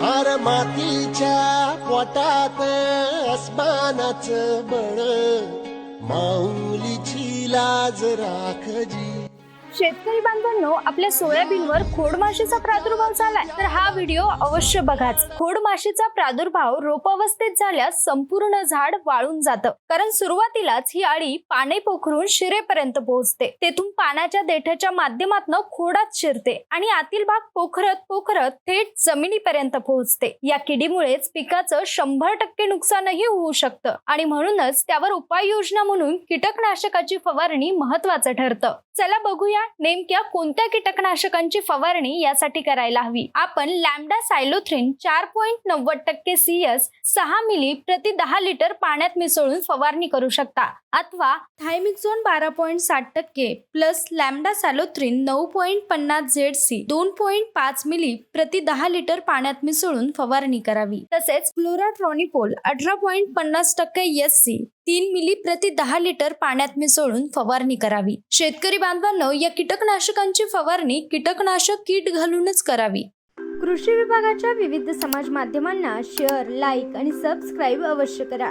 हार मातीच्या पोटात अस्मानाचं बळ. माऊलीची लाज राखजी. शेतकरी बांधवांनो आपल्या सोयाबीनवर खोडमाशीचा प्रादुर्भाव झालाय. तर हा व्हिडिओ अवश्य बघाच. खोडमाशीचा प्रादुर्भाव रोपावस्थेत झाल्यास संपूर्ण झाड वाळून जातं. कारण सुरुवातीलाच ही अळी पाने पोखरून शिरेपर्यंत पोहोचते. तेथून पाण्याच्या देठाच्या माध्यमातून खोडात शिरते आणि आतील भाग पोखरत पोखरत थेट जमिनीपर्यंत पोहोचते. या किडीमुळेच पिकाचं शंभर टक्के नुकसानही होऊ शकतं आणि म्हणूनच त्यावर उपाययोजना म्हणून कीटकनाशकाची फवारणी महत्वाचं ठरतं. चला बघूया नेमक्या कोणत्या कीटकनाशकांची फवारणी यासाठी करायला हवी? आपण लॅमडा सायलोथ्रिन चार पॉईंट नव्वद टक्के सीएस सहा मिली प्रति दहा लिटर पाण्यात मिसळून फवारणी करू शकता. अथवा थायमिक्झोन बारा पॉईंट साठ टक्के प्लस लॅमडा सॅलोथ्रिन नऊ पॉईंट पन्नास झेड सी दोन पॉईंट पाच मिली प्रति दहा लिटर पाण्यात मिसळून फवारणी करावी. तसेच क्लोराट्रॉनिपोल अठरा पॉईंट पन्नास टक्के एस सी तीन मिली प्रति दहा लिटर पाण्यात मिसळून फवारणी करावी. शेतकरी बांधवांनो या कीटकनाशकांची फवारणी कीटकनाशक कीट घालूनच करावी. कृषी विभागाच्या विविध समाज माध्यमांना शेअर लाईक आणि सबस्क्राईब अवश्य करा.